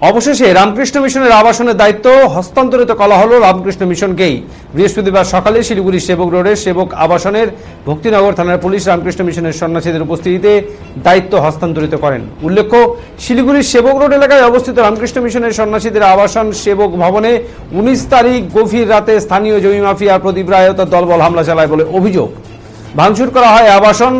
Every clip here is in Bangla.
অবশেষে রামকৃষ্ণ মিশনের আবাসনের দায়িত্ব হস্তান্তরিত করা হলো রামকৃষ্ণ মিশনকেই। বৃহস্পতিবার সকালে শিলিগুড়ি সেবক রোডের সেবক আবাসনের ভক্তিনগর থানার পুলিশ রামকৃষ্ণ মিশনের সন্ন্যাসীদের উপস্থিতিতে দায়িত্ব হস্তান্তরিত করেন। উল্লেখ্য শিলিগুড়ির সেবক রোড এলাকায় অবস্থিত রামকৃষ্ণ মিশনের সন্ন্যাসীদের আবাসন সেবক ভবনে উনিশ তারিখ গভীর রাতে স্থানীয় জমি মাফিয়া প্রদীপ রায় তার দলবল হামলা চালায় বলে অভিযোগ। ভাঙচুর করা হয় আবাসন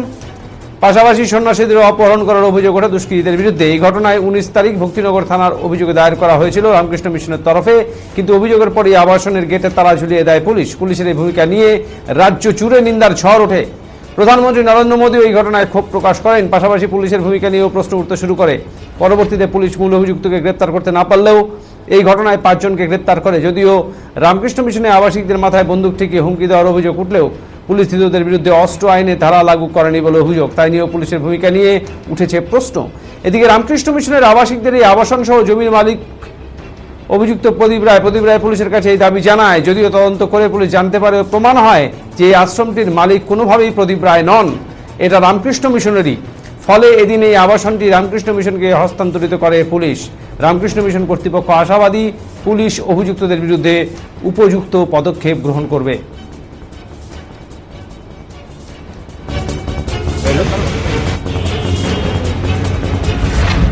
পাশাপাশি সন্ন্যাসীদের অপহরণ করার অভিযোগ ওঠে দুষ্কৃতীদের বিরুদ্ধে। এই ঘটনায় উনিশ তারিখ ভক্তিনগর থানার অভিযোগে দায়ের করা হয়েছিল রামকৃষ্ণ মিশনের তরফে। কিন্তু অভিযোগের পরই আবাসনের গেটে তালা ঝুলিয়ে দেয় পুলিশ। পুলিশের এই ভূমিকা নিয়ে রাজ্য চুরে নিন্দার ঝড় ওঠে। প্রধানমন্ত্রী নরেন্দ্র মোদী এই ঘটনায় ক্ষোভ প্রকাশ করেন। পাশাপাশি পুলিশের ভূমিকা নিয়েও প্রশ্ন উঠতে শুরু করে। পরবর্তীতে পুলিশ মূল অভিযুক্তকে গ্রেপ্তার করতে না পারলেও এই ঘটনায় পাঁচজনকে গ্রেপ্তার করে। যদিও রামকৃষ্ণ মিশনে আবাসিকদের মাথায় বন্দুক ঠেকিয়ে হুমকি দেওয়ার অভিযোগ উঠলেও পুলিশ ধৃতদের বিরুদ্ধে অস্ত্র আইনে ধারা লাগু করেনি বলে অভিযোগ। তাই নিয়েও পুলিশের ভূমিকা নিয়ে উঠেছে প্রশ্ন। এদিকে রামকৃষ্ণ মিশনের আবাসিকদের এই আবাসন সহ জমির মালিক অভিযুক্ত প্রদীপ রায় প্রদীপ রায় পুলিশের কাছে এই দাবি জানায়, যদিও তদন্ত করে পুলিশ জানতে পারে প্রমাণ হয় যে এই আশ্রমটির মালিক কোনোভাবেই প্রদীপ রায় নন। এটা রামকৃষ্ণ মিশনেরই। ফলে এদিন এই আবাসনটি রামকৃষ্ণ মিশনকে হস্তান্তরিত করে পুলিশ। রামকৃষ্ণ মিশন কর্তৃপক্ষ আশাবাদী পুলিশ অভিযুক্তদের বিরুদ্ধে উপযুক্ত পদক্ষেপ গ্রহণ করবে।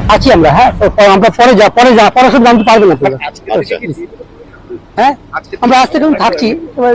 আছি আমরা হ্যাঁ? আমরা পরে যা পরে যা পরে সব জানতে পারবেন আপনারা হ্যাঁ? আমরা আজ থেকে থাকছি। এবার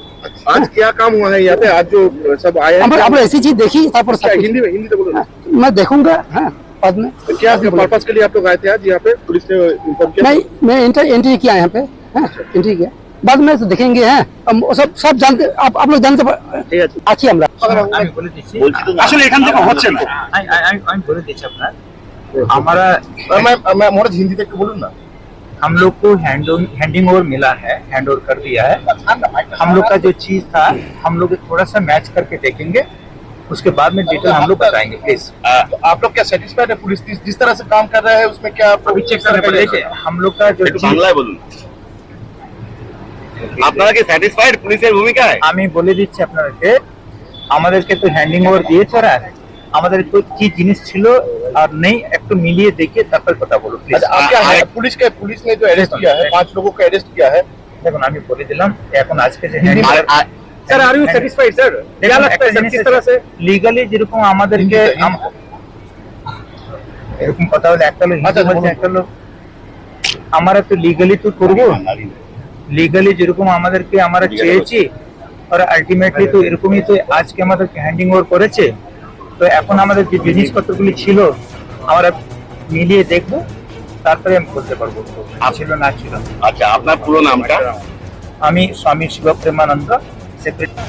आज क्या काम हुआ है यहाँ पे आज जो सब आए हैं আমরা আমরা এসেছি দেখি তারপর क्या हिंदी में हिंदी तो बोलो ना मैं देखूंगा हाँ बाद में तो क्या पर्पज के लिए आप लोग आए थे आज यहाँ पे पुलिस ने इन्फॉर्म किया नहीं मैं एंटर एंट्री किया यहाँ पे हाँ एंट्री किया बाद में तो देखेंगे हैं हम वो सब सब जानते आप आप लोग जानते पा- ঠিক আছে আছি আমরা আমি বলে দিচ্ছি বলছি তো আসলে এখান থেকে হচ্ছে না আমি আমি- আমি বলে দিচ্ছি আপনার हमारा मैं मैं मोर हिंदी तक बोलूँ ना हम लोग को हैंड हैंडिंग ओवर मिला है हैंड ओवर कर दिया है हम लोग का जो चीज था हम लोग थोड़ा सा मैच करके देखेंगे उसके बाद में डिटेल हम लोग बताएंगे प्लीज तो आप लोग क्या सेटिस्फाइड है पुलिस जिस जिस तरह से काम कर रहा है उसमें क्या अभी चेक करने पड़ेगा देखिए हम लोग का जो একটু चीज বাংলায় বলুন আপনারা কি স্যাটিসফাইড পুলিশের ভূমিকায় আমি বলে দিচ্ছি আপনাদেরকে আমাদেরকে তো হ্যান্ডিং ওভার দিয়েছে ওরা আমাদের তো কি জিনিস ছিল আর নেই একটু মিলিয়ে দেখে তারপর কথা বলো প্লিজ अच्छा, अब क्या है पुलिस के पुलिस ने जो अरेस्ट किया है पांच लोगों को अरेस्ट किया है দেখুন আমি বলে দিলাম এখন আজকে যে হ্যান্ডিং আর- আর- sir are you satisfied sir क्या लगता है सर किस तरह से লিগালি যেরকম আমাদেরকে আম- এরকম কথা হলে একটা লোক আচ্ছা, হিন্দু বলছে, বলুন। একটা লোক আমরা তো লিগালি তো করবো লিগালি যেরকম আমাদেরকে আমরা চেয়েছি আর আলটিমেটলি তো এরকমই তো আজকে আমাদেরকে হ্যান্ডিং ওভার করেছে তো এখন আমাদের যে জিনিসপত্রগুলি ছিল আমরা মিলিয়ে দেখব তারপরে আমি বলতে পারব ছিল না ছিল। আচ্ছা আপনার পুরো নামটা? আমি স্বামী শিবপ্রেমানন্দ সেক্রেটারি